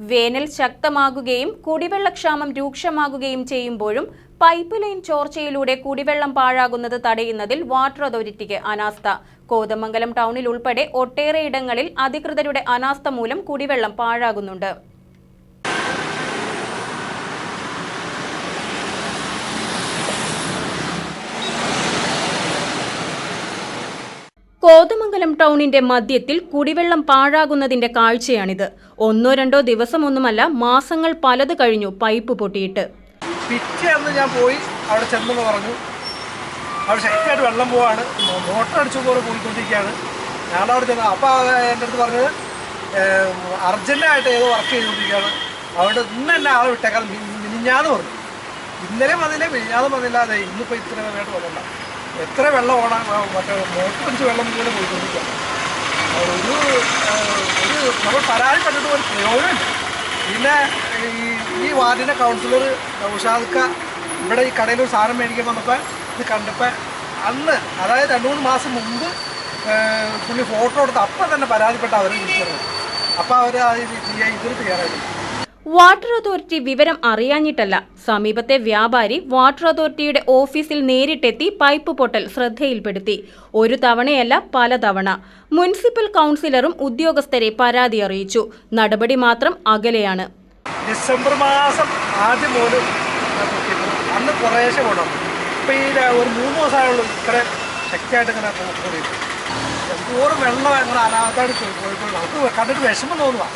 വേനൽ ശക്തമാകുകയും കുടിവെള്ളക്ഷാമം രൂക്ഷമാകുകയും ചെയ്യുമ്പോഴും പൈപ്പ് ലൈൻ ചോർച്ചയിലൂടെ കുടിവെള്ളം പാഴാകുന്നത് തടയുന്നതിൽ വാട്ടർ അതോറിറ്റിക്ക് അനാസ്ഥ. കോതമംഗലം ടൗണിൽ ഉൾപ്പെടെ ഒട്ടേറെ ഇടങ്ങളിൽ അധികൃതരുടെ അനാസ്ഥ മൂലം കുടിവെള്ളം പാഴാകുന്നുണ്ട്. കോതമംഗലം ടൗണിന്റെ മധ്യത്തിൽ കുടിവെള്ളം പാഴാകുന്നതിന്റെ കാഴ്ചയാണിത്. ഒന്നോ രണ്ടോ ദിവസമൊന്നുമല്ല മാസങ്ങൾ പലത് കഴിഞ്ഞു പൈപ്പ് പൊട്ടിയിട്ട്. പിറ്റേന്ന് ഞാൻ പോയി അവിടെ ചെന്നെന്ന് പറഞ്ഞു അവിടെ ശക്തിയായിട്ട് വെള്ളം പോവാണ്. മോട്ടർ അടിച്ചു പോലെ പോയിക്കൊണ്ടിരിക്കുകയാണ് ഞാൻ അവിടെ ചെന്ന് അപ്പോൾ എന്റെ അടുത്ത് പറഞ്ഞത് അർജന്റായിട്ട് ഏതോ വർക്ക് ചെയ്തുകൊണ്ടിരിക്കുകയാണ്. അവിടെ ഇന്ന് തന്നെ ആളെ വിട്ടേക്കാൻ മിനിഞ്ഞാന്ന് പറഞ്ഞു. ഇന്നലെ വന്നില്ല മിനിഞ്ഞാന്ന് വന്നില്ല. അതെ ഇന്നിപ്പോൾ ഇത്ര വേണ്ട വന്നില്ല. എത്ര വെള്ളം ഓടാൻ മറ്റേ മോട്ടർ അടിച്ച് വെള്ളം മുഴുവൻ പോയിക്കൊണ്ടിരിക്കുക. ഒരു ഒരു നമ്മൾ പരാതിപ്പെട്ടിട്ട് ഒരു പ്രയോജനം പിന്നെ ഈ ഈ വാർഡിന്റെ കൗൺസിലർ ഉഷാദ്ക്ക ഇവിടെ ഈ കടയിൽ ഒരു സാധനം മേടിക്കാൻ വന്നപ്പോൾ ഇത് കണ്ടപ്പോൾ അന്ന് അതായത് രണ്ട് മൂന്ന് മാസം മുമ്പ് പുള്ളി ഫോട്ടോ എടുത്ത് അപ്പം തന്നെ പരാതിപ്പെട്ട അവരെ വിളിച്ചത്. അപ്പോൾ അവർ ഇത് ചെയ്യാൻ ഇതിൽ തയ്യാറായില്ല വാട്ടർ അതോറിറ്റി വിവരം അറിയാഞ്ഞിട്ടല്ല. സമീപത്തെ വ്യാപാരി വാട്ടർ അതോറിറ്റിയുടെ ഓഫീസിൽ നേരിട്ടെത്തി പൈപ്പ് പൊട്ടൽ ശ്രദ്ധയിൽപ്പെടുത്തി. ഒരു തവണയല്ല പലതവണ മുനിസിപ്പൽ കൗൺസിലറും ഉദ്യോഗസ്ഥരെ പരാതി അറിയിച്ചു. നടപടി മാത്രം അകലെയാണ്. ഡിസംബർ മാസം ആദ്യം പോലും അന്ന് കുറേശ്ശെ കൊണ്ടുവന്നു ഇപ്പം ഈ ഒരു മൂന്ന് ദിവസമായുള്ളൂ ഇത്ര ശക്തിയായിട്ട് ഇങ്ങനെ എന്തോരം വെള്ളം അങ്ങനെ പോയിപ്പോൾ നമുക്ക് കണ്ടിട്ട് വിഷമം തോന്നുക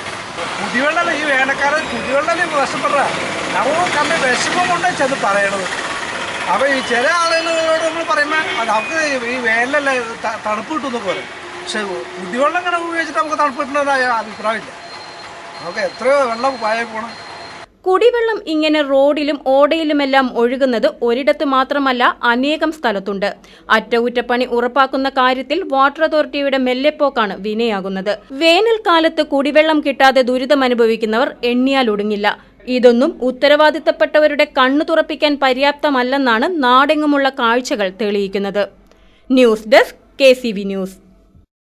കുടിവെള്ളം ഈ വേനൽക്കാലം? കുടിവെള്ളം വിഷപ്പെടുക നമ്മൾ കണ്ട് വിഷമം കൊണ്ടേ ചെന്ന് പറയണത്. അപ്പോൾ ഈ ചില ആളുകളോട് നമ്മൾ പറയുമ്പോൾ നമുക്ക് ഈ വേനലല്ലേ തണുപ്പ് കിട്ടുമെന്നൊക്കെ പറയും പക്ഷെ കുടിവെള്ളം ഇങ്ങനെ ഉപയോഗിച്ചിട്ട് നമുക്ക് തണുപ്പ് കിട്ടുന്നതായ അഭിപ്രായമില്ല. നമുക്ക് എത്രയോ വെള്ളം പായ പോകണം കുടിവെള്ളം ഇങ്ങനെ റോഡിലും ഓടയിലുമെല്ലാം ഒഴുകുന്നത് ഒരിടത്ത് മാത്രമല്ല അനേകം സ്ഥലത്തുണ്ട്. അറ്റകുറ്റപ്പണി ഉറപ്പാക്കുന്ന കാര്യത്തിൽ വാട്ടർ അതോറിറ്റിയുടെ മെല്ലെപ്പോക്കാണ് വിനയാകുന്നത്. വേനൽക്കാലത്ത് കുടിവെള്ളം കിട്ടാതെ ദുരിതമനുഭവിക്കുന്നവർ എണ്ണിയാലൊടുങ്ങില്ല ഇതൊന്നും ഉത്തരവാദിത്തപ്പെട്ടവരുടെ കണ്ണു തുറപ്പിക്കാൻ പര്യാപ്തമല്ലെന്നാണ് നാടെങ്ങുമുള്ള കാഴ്ചകൾ തെളിയിക്കുന്നത്. News desk K news.